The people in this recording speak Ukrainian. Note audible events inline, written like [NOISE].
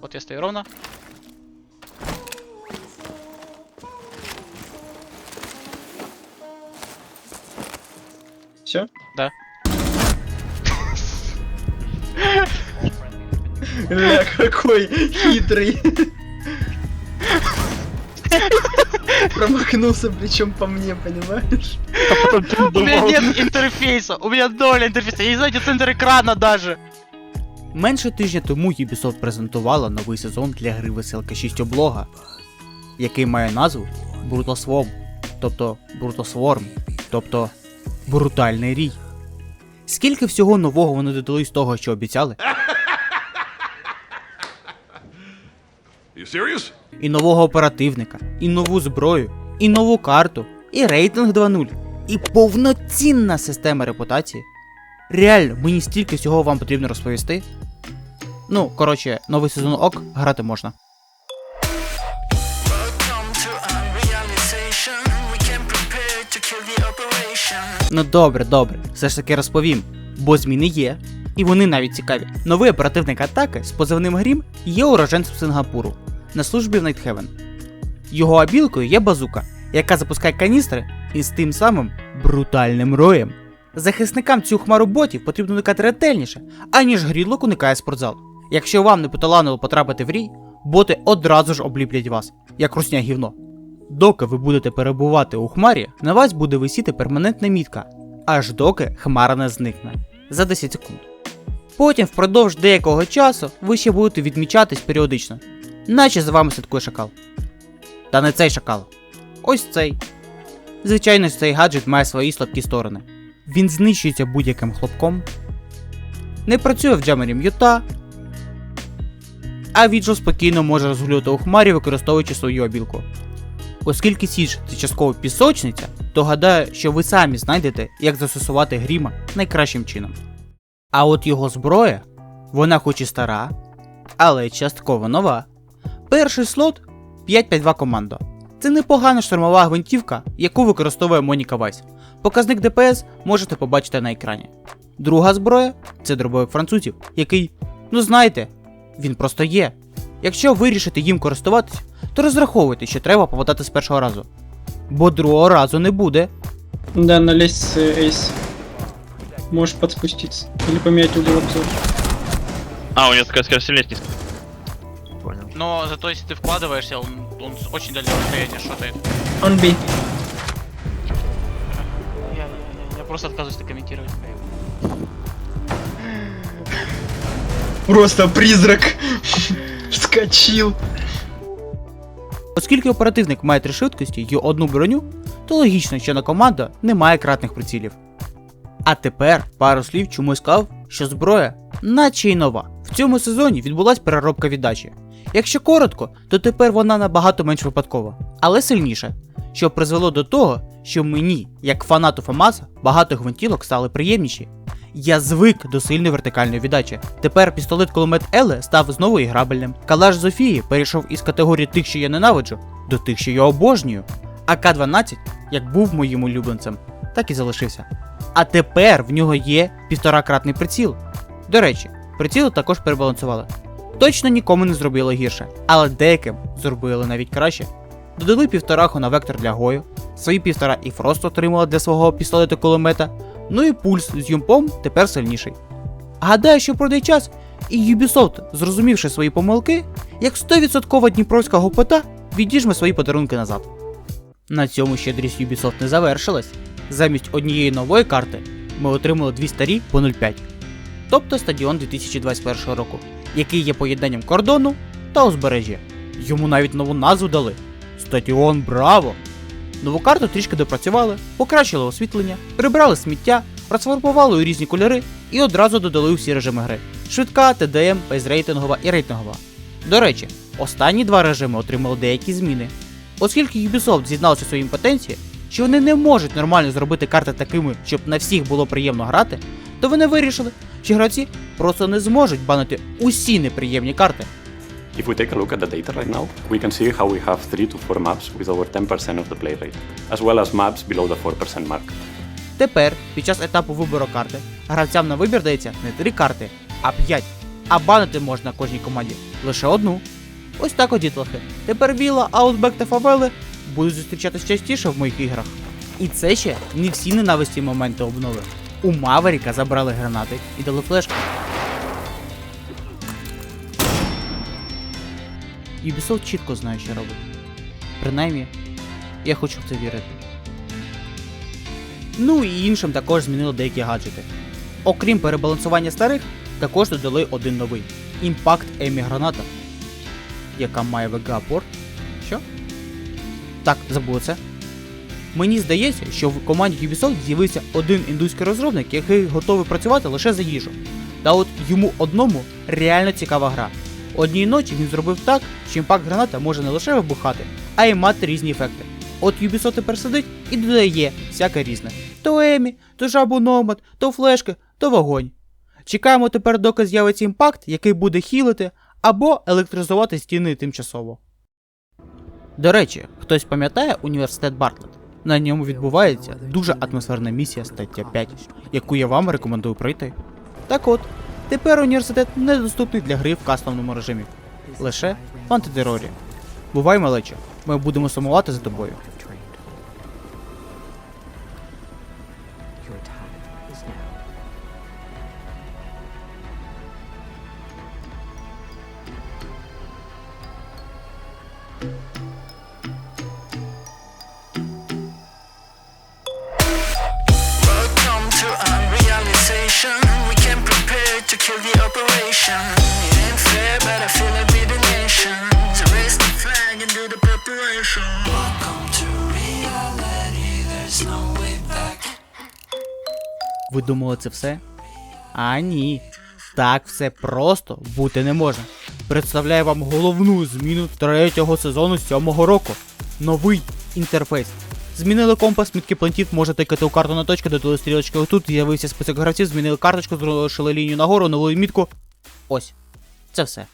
Вот я стою ровно. Все? Да. [LAUGHS] Ля, какой хитрый. [LAUGHS] Промахнулся причем по мне, понимаешь? У меня нет интерфейса, у меня доля интерфейса, я не знаю, где центр экрана даже. Менше тижня тому Ubisoft презентувала новий сезон для гри Веселка 6 облога, який має назву Brutal Swarm, тобто Brutal Swarm, тобто Брутальний рій. Скільки всього нового вони додали з того, що обіцяли, You і нового оперативника, і нову зброю, і нову карту, і рейтинг 2.0, і повноцінна система репутації. Реально, мені стільки всього вам потрібно розповісти. Ну, коротше, новий сезон ок, грати можна. Ну добре, добре, все ж таки розповім, бо зміни є, і вони навіть цікаві. Новий оперативник атаки з позивним Грім є уроженцем Сингапуру на службі в Найтхевен. Його абілкою є базука, яка запускає каністри із тим самим брутальним роєм. Захисникам цю хмару ботів потрібно уникати ретельніше, аніж Грідлок уникає спортзал. Якщо вам не поталанило потрапити в рій, боти одразу ж обліплять вас, як русня гівно. Доки ви будете перебувати у хмарі, на вас буде висіти перманентна мітка, аж доки хмара не зникне за 10 секунд. Потім впродовж деякого часу ви ще будете відмічатись періодично, наче за вами слідкує шакал. Та не цей шакал. Ось цей. Звичайно, цей гаджет має свої слабкі сторони. Він знищується будь-яким хлопком, не працює в джамері м'юта, а віджо спокійно може розгулювати у хмарі, використовуючи свою обілку. Оскільки Січ це частково пісочниця, то гадаю, що ви самі знайдете, як застосувати гріма найкращим чином. А от його зброя, вона хоч і стара, але частково нова. Перший слот 552 командо. Це непогана штурмова гвинтівка, яку використовує Моніка Вайс. Показник ДПС можете побачити на екрані. Друга зброя це дробовик французів, який, ну знаєте, він просто є. Якщо вирішите їм користуватись, то розраховуйте, що треба попадати з першого разу. Бо другого разу не буде. Да, налезть с э, эйс. Можешь подспуститься. Или поменять угол обзора. А, у него такая скорость сильнее низко. Но зато если ты вкладываешься, он, он с очень дальнего расстояния шотает. Он би. просто отказываюсь это комментировать. Просто призрак. Вскочил. Оскільки оперативник має три швидкості і одну броню, то логічно, що на команда не має кратних прицілів. А тепер пару слів чомусь сказав, що зброя наче й нова. В цьому сезоні відбулась переробка віддачі. Якщо коротко, то тепер вона набагато менш випадкова, але сильніша, що призвело до того, що мені, як фанату Фамаса, багато гвинтілок стали приємніші. Я звик до сильної вертикальної віддачі. Тепер пістолет кулемет Еле став знову іграбельним. Калаш Зофії перейшов із категорії тих, що я ненавиджу, до тих, що я обожнюю. А К-12, як був моїм улюбленцем, так і залишився. А тепер в нього є півторакратний приціл. До речі, приціли також перебалансували. Точно нікому не зробили гірше, але деяким зробили навіть краще. Додали півтораху на вектор для гою, свої півтора і Фрост отримала для свого пістолета кулемета, ну і пульс з юмпом тепер сильніший. Гадаю, що пройде час, і Ubisoft, зрозумівши свої помилки, як 100% дніпровська гопота, відіжме свої подарунки назад. На цьому щедрість Ubisoft не завершилась. Замість однієї нової карти ми отримали дві старі по 0,5, тобто стадіон 2021 року, який є поєднанням кордону та узбережжя. Йому навіть нову назву дали Стадіон Браво! Нову карту трішки допрацювали, покращили освітлення, прибрали сміття, розфарбували у різні кольори і одразу додали усі режими гри: швидка, ТДМ, безрейтингова і рейтингова. До речі, останні два режими отримали деякі зміни. Оскільки Ubisoft зізнався своїм потенції, що вони не можуть нормально зробити карти такими, щоб на всіх було приємно грати, то вони вирішили, що гравці просто не зможуть банити усі неприємні карти. If we take a look at the data right now, we can see how we have 3 to 4 maps with over 10% of the play rate, as well as maps below the 4% mark. Тепер, під час етапу вибору карти, гравцям на вибір дається не 3 карти, а 5. А банити можна кожній команді Лише одну. Ось так от дітлахи. Тепер Віла, Outback та Фавели будуть зустрічатись частіше в моїх іграх. І це ще не всі ненависті моменти обнови. У Маверіка забрали гранати і дали флешку. Ubisoft чітко знає, що робить. Принаймні, я хочу в це вірити. Ну і іншим також змінили деякі гаджети. Окрім перебалансування старих, також додали один новий Impact Emi граната, яка має VGA порт. Що? Так, забули це. Мені здається, що в команді Ubisoft з'явився один індуський розробник, який готовий працювати лише за їжу. Та от йому одному реально цікава гра. Одній ночі він зробив так, що імпакт граната може не лише вибухати, а й мати різні ефекти. От Ubisoft тепер сидить і додає всяке різне. То Емі, то жабу Номад, то флешки, то вогонь. Чекаємо тепер, доки з'явиться імпакт, який буде хілити або електризувати стіни тимчасово. До речі, хтось пам'ятає університет Бартлет? На ньому відбувається дуже атмосферна місія стаття 5, яку я вам рекомендую пройти. Так от, тепер університет недоступний для гри в кастомному режимі. Лише в антитерорі. Бувай, малече, ми будемо сумувати за тобою. It ain't fair, but I feel like we the nation. So raise the flag and do the preparation. Welcome to reality. There's no way back. Ви думали це все? А ні. Так все просто бути не може. Представляю вам головну зміну третього сезону сьомого року. Новий інтерфейс. Змінили компас, мітки плантів, можете тикати у карту на точку, додали стрілочки отут, з'явився список гравців, змінили карточку, зрушили лінію нагору, нову мітку. Ось. Це все.